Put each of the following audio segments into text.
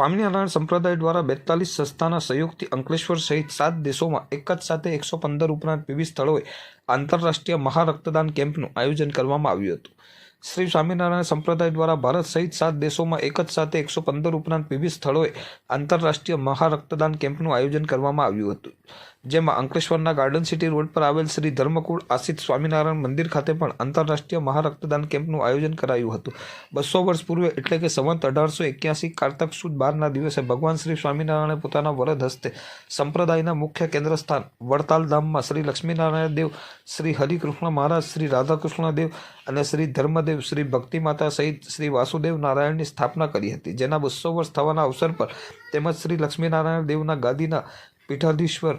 સ્વામિનારાયણ સંપ્રદાય દ્વારા બેતાલીસ સંસ્થાના સહયોગથી અંકલેશ્વર સહિત સાત દેશોમાં એક જ સાથે એકસો પંદર ઉપરાંત વિવિધ સ્થળોએ આંતરરાષ્ટ્રીય મહારક્તદાન કેમ્પનું આયોજન કરવામાં આવ્યું હતું. શ્રી સ્વામિનારાયણ સંપ્રદાય દ્વારા ભારત સહિત સાત દેશોમાં એક જ સાથે એકસો પંદર ઉપરાંત વિવિધ સ્થળોએ આંતરરાષ્ટ્રીય મહારક્તદાન કેમ્પનું આયોજન કરવામાં આવ્યું હતું. જેમાં અંકલેશ્વરના ગાર્ડન સિટી રોડ પર આવેલ શ્રી ધર્મકુળ આશિત સ્વામિનારાયણ મંદિર ખાતે પણ આંતરરાષ્ટ્રીય મહારક્તદાન કેમ્પનું આયોજન કરાયું હતું. બસો વર્ષ પૂર્વે એટલે કે સંવંત અઢારસો એક્યાસી કારતક સુદ બારના દિવસે ભગવાન શ્રી સ્વામિનારાયણે પોતાના વરદ હસ્તે સંપ્રદાયના મુખ્ય કેન્દ્રસ્થાન વડતાલ ધામમાં શ્રી લક્ષ્મીનારાયણ દેવ, શ્રી હરિકૃષ્ણ મહારાજ, શ્રી રાધાકૃષ્ણ દેવ અને શ્રી ધર્મદેવ, શ્રી ભક્તિમાતા સહિત શ્રી વાસુદેવ નારાયણની સ્થાપના કરી હતી. જેના બસો વર્ષ થવાના અવસર પર તેમજ શ્રી લક્ષ્મીનારાયણ દેવના ગાદીના પીઠાધીશ્વર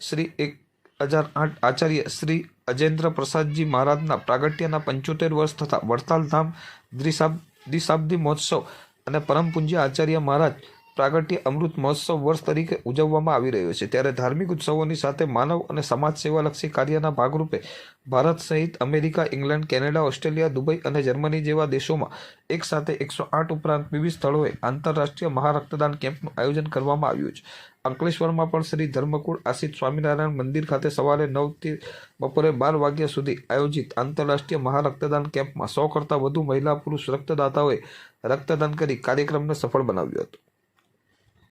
શ્રી એક હજાર આઠ આચાર્ય શ્રી અજેન્દ્ર પ્રસાદજી મહારાજના પ્રાગટ્યના પંચોતેર વર્ષ થતાં વડતાલ ધામ દ્વિશાબ દ્વિશાબ્દી મહોત્સવ અને પરમ પૂજ્ય આચાર્ય મહારાજ પ્રાગટ્ય અમૃત મહોત્સવ વર્ષ તરીકે ઉજવવામાં આવી રહ્યો છે. ત્યારે ધાર્મિક ઉત્સવોની સાથે માનવ અને સમાજ સેવાલક્ષી કાર્યના ભાગરૂપે ભારત સહિત America, England, Canada, Australia, Dubai અને જર્મની જેવા દેશોમાં એક સાથે એકસો આઠ ઉપરાંત વિવિધ સ્થળોએ આંતરરાષ્ટ્રીય મહારક્તદાન કેમ્પનું આયોજન કરવામાં આવ્યું છે. અંકલેશ્વરમાં પણ શ્રી ધર્મકુળ આશિત સ્વામિનારાયણ મંદિર ખાતે સવારે નવથી બપોરે બાર વાગ્યા સુધી આયોજિત આંતરરાષ્ટ્રીય મહારક્તદાન કેમ્પમાં સો કરતાં વધુ મહિલા પુરુષ રક્તદાતાઓએ રક્તદાન કરી કાર્યક્રમને સફળ બનાવ્યો હતો.